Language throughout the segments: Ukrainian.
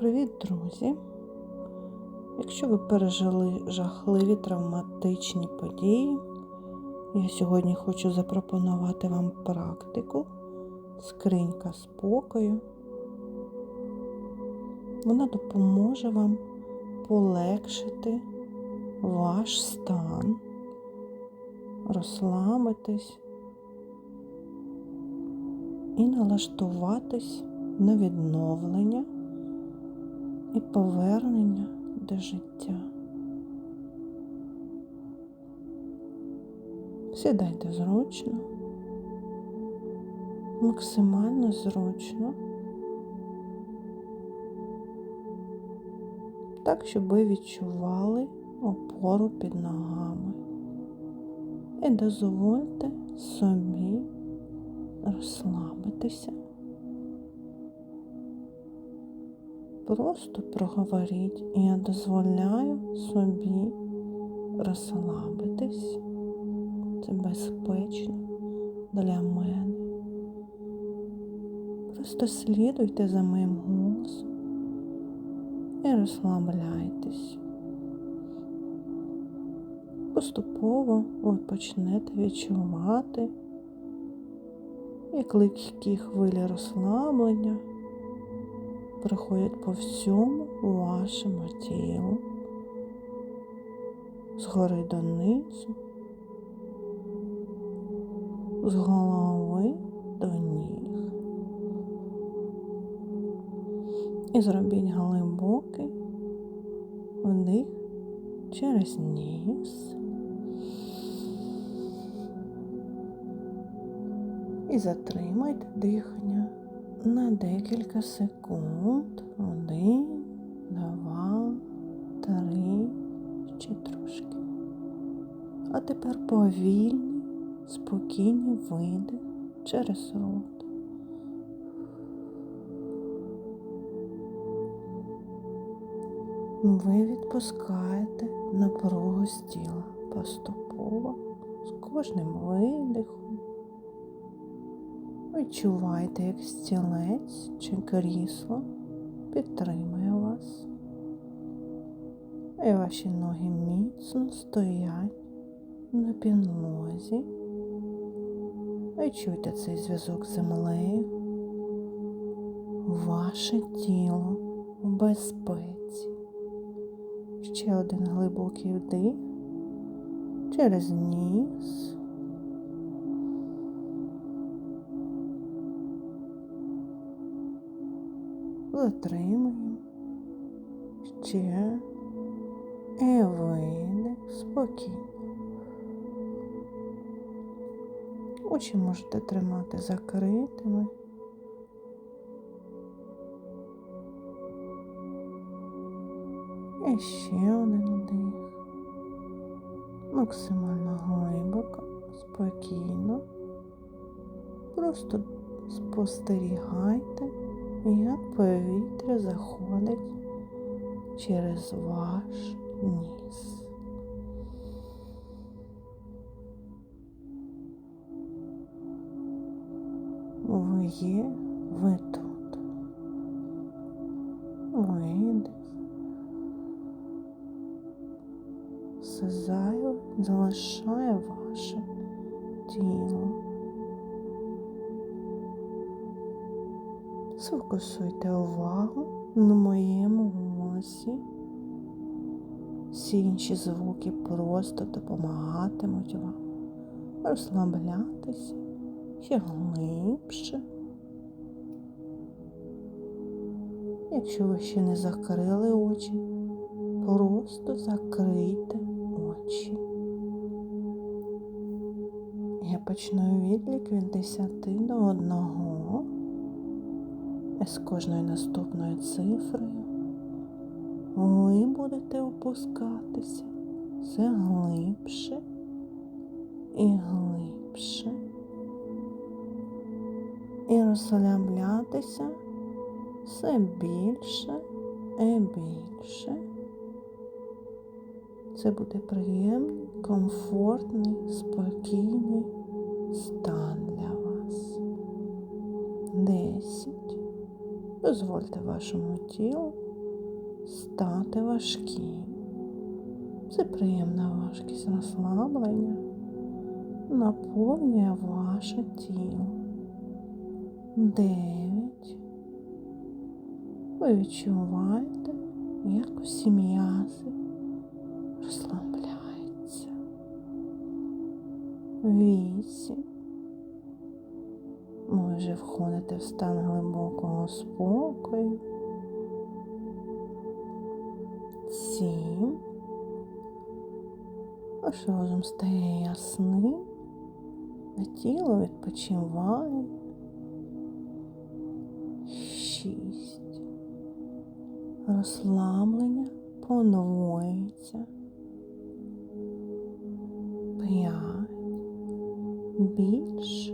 Привіт, друзі! Якщо ви пережили жахливі травматичні події, я сьогодні хочу запропонувати вам практику скринька спокою. Вона допоможе вам полегшити ваш стан, розслабитись і налаштуватись на відновлення і повернення до життя. Сідайте зручно, максимально зручно, так, щоб ви відчували опору під ногами. І дозвольте собі розслабитися. Просто проговоріть, і я дозволяю собі розслабитись. Це безпечно для мене. Просто слідуйте за моїм голосом і розслабляйтесь. Поступово ви почнете відчувати, як легкі хвилі розслаблення проходять по всьому вашому тілу, згори донизу, з голови до ніг. І зробіть глибокий вдих через ніс. І затримайте дихання на декілька секунд. Один, два, три, ще трошки. А тепер повільний, спокійний видих через рот. Ви відпускаєте напругу з тіла поступово з кожним видихом. Відчувайте, як стілець чи крісло підтримує вас. І ваші ноги міцно стоять на підлозі. Відчуйте цей зв'язок з землею. Ваше тіло в безпеці. Ще один глибокий вдих через ніс. Затримуємо. Ще і видих спокійно. Очі можете тримати закритими. І ще один вдих. Максимально глибоко, спокійно. Просто спостерігайте, як повітря заходить через ваш ніс. Ви є, ви Сфокусуйте увагу на моєму голосі. Всі інші звуки просто допомагатимуть вам розслаблятися ще глибше. Якщо ви ще не закрили очі, просто закрийте очі. Я почну відлік від 10 до 1. І з кожною наступною цифрою ви будете опускатися все глибше і глибше. І розслаблятися все більше і більше. Це буде приємний, комфортний, спокійний стан для вас. Десять. Дозвольте вашому тілу стати важкі. Це приємна важкість розслаблення наповнює ваше тіло. Дев'ять. Ви відчуваєте, як усі м'язи розслабляються. Вісім. Ви вже входите в стан глибокого спокою. Сім. Ваш розум стає ясним, а тіло відпочиває. Шість. Розслаблення подвоюється. П'ять. Більш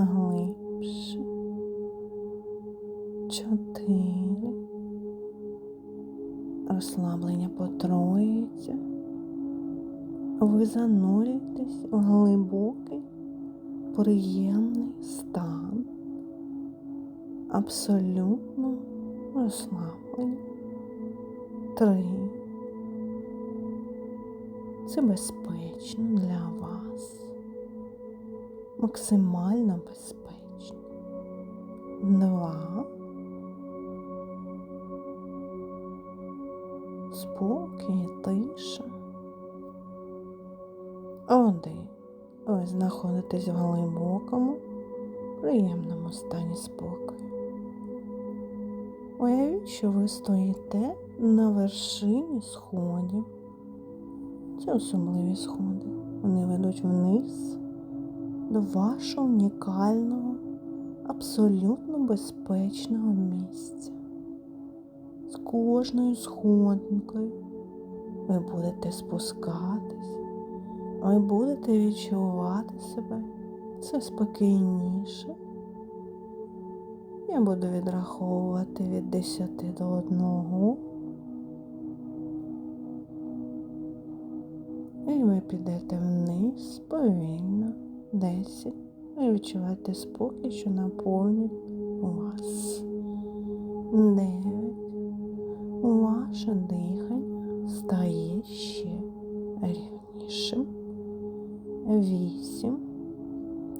глибше. Чотири. Розслаблення потроюється. Ви занурюєтесь в глибокий, приємний стан, абсолютно розслаблення. Три. Це безпечно для вас. Максимально безпечно. Два. Спокій, тиша. Один. Ви знаходитесь в глибокому, приємному стані спокою. Уявіть, що ви стоїте на вершині сходів. Це особливі сходи. Вони ведуть вниз до вашого унікального, абсолютно безпечного місця. З кожною сходинкою ви будете спускатись, ви будете відчувати себе все спокійніше. Я буду відраховувати від 10 до 1. І ви підете вниз повільно. 10. Ви ну, відчуваєте спокій, що наповнює вас. 9. Ваше дихання стає ще рівнішим. 8.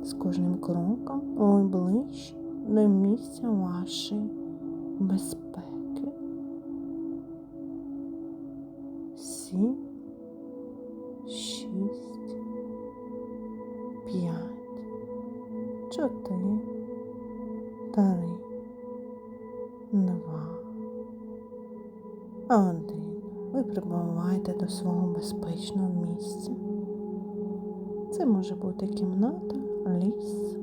З кожним кроком ви ближче до місця вашої безпеки. 7. До свого безпечного місця. Це може бути кімната, ліс,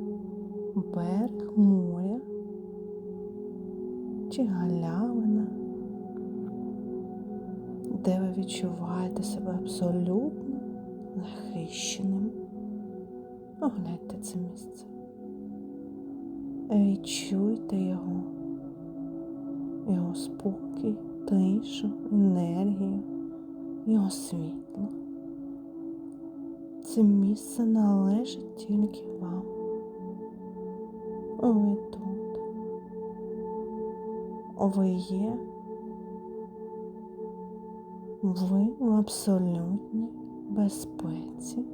берег моря чи галявина, де ви відчуваєте себе абсолютно захищеним. Огляньте це місце. Відчуйте його, його спокій, тишу, енергію, його світло. Це місце належить тільки вам. Ви тут. Ви є. Ви в абсолютній безпеці.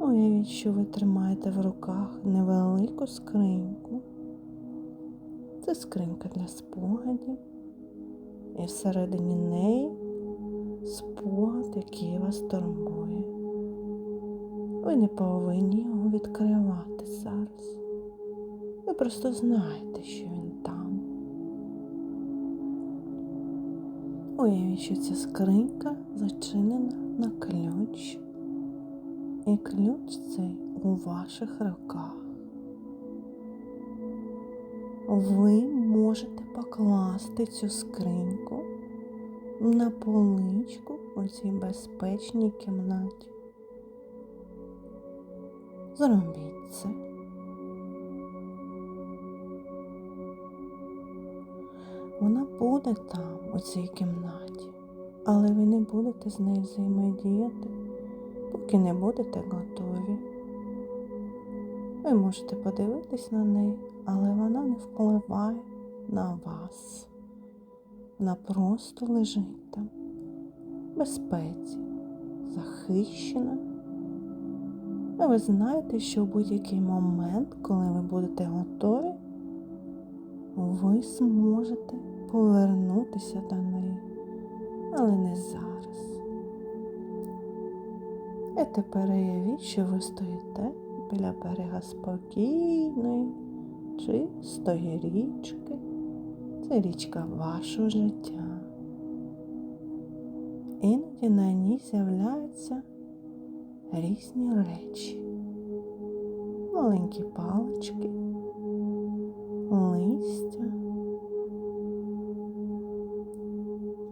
Уявіть, що ви тримаєте в руках невелику скриньку. Це скринька для спогадів. І всередині неї спогад, який вас турбує. Ви не повинні його відкривати зараз. Ви просто знаєте, що він там. Уявіть, що ця скринька зачинена на ключ. І ключ цей у ваших руках. Ви можете покласти цю скриньку на поличку у цій безпечній кімнаті. Зробіть це. Вона буде там, у цій кімнаті, але ви не будете з нею взаємодіяти, поки не будете готові. Ви можете подивитись на неї, але вона не впливає на вас. Вона просто лежить там, безпеці, захищена. А ви знаєте, що в будь-який момент, коли ви будете готові, ви зможете повернутися до неї, але не зараз. І тепер уявіть, що ви стоїте біля берега спокійної, чистої річки. Це річка вашого життя. Іноді на ній з'являються різні речі, маленькі палички, листя,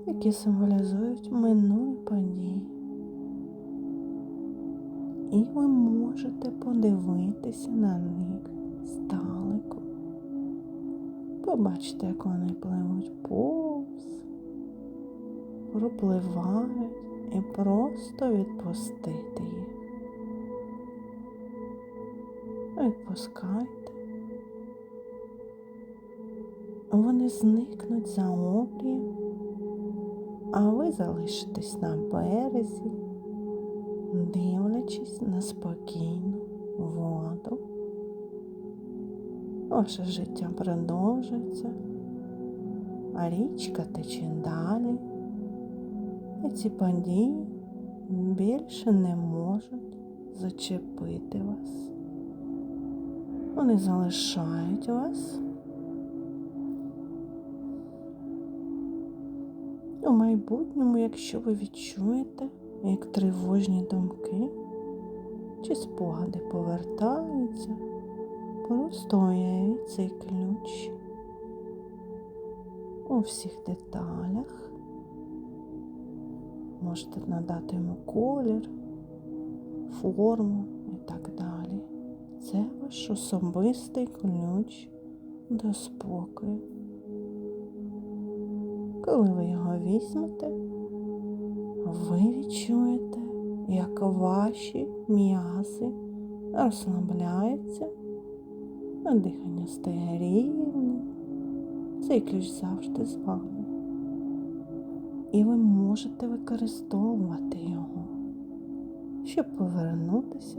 які символізують минулі події. І ви можете подивитися на них Побачите, як вони пливуть повз, пропливають і просто відпустити їх. Відпускайте. Вони зникнуть за обрієм, а ви залишитесь на березі, дивлячись на спокійну воду. Ваше життя продовжується, а річка тече далі, і ці події більше не можуть зачепити вас. Вони залишають вас. У майбутньому, якщо ви відчуєте, як тривожні думки чи спогади повертаються, просто уявіть цей ключ у всіх деталях. Можете надати йому колір, форму і так далі. Це ваш особистий ключ до спокою. Коли ви його візьмете, ви відчуєте, як ваші м'язи розслабляються, а дихання стає рівним. Цей ключ завжди з вами. І ви можете використовувати його, щоб повернутися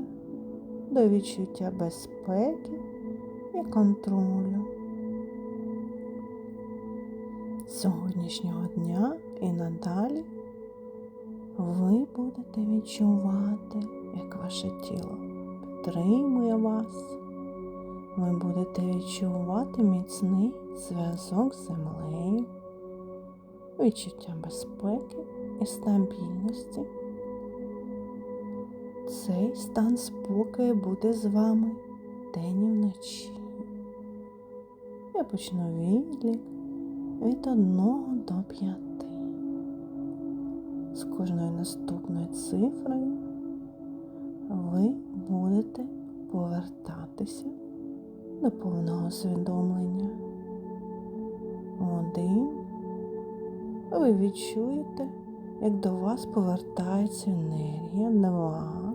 до відчуття безпеки і контролю. Сьогоднішнього дня і надалі ви будете відчувати, як ваше тіло підтримує вас. Ви будете відчувати міцний зв'язок з землею, відчуття безпеки і стабільності. Цей стан спокою буде з вами день і вночі. Я почну відлік від одного до п'яти. З кожною наступною цифрою ви будете повертатися до повного усвідомлення. Один. Ви відчуєте, як до вас повертається енергія. Два.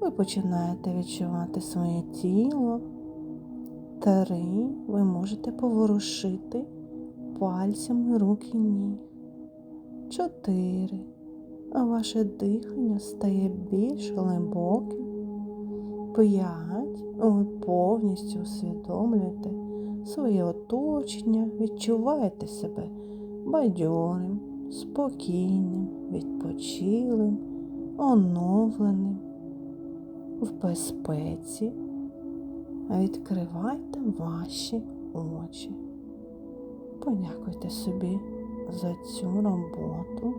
Ви починаєте відчувати своє тіло. Три. Ви можете поворушити пальцями рук і ніг. Чотири. Ваше дихання стає більш глибоким. П'ять. Ви повністю усвідомлюєте своє оточення, відчуваєте себе бадьорим, спокійним, відпочилим, оновленим, в безпеці. Відкривайте ваші очі. Подякуйте собі за цю роботу.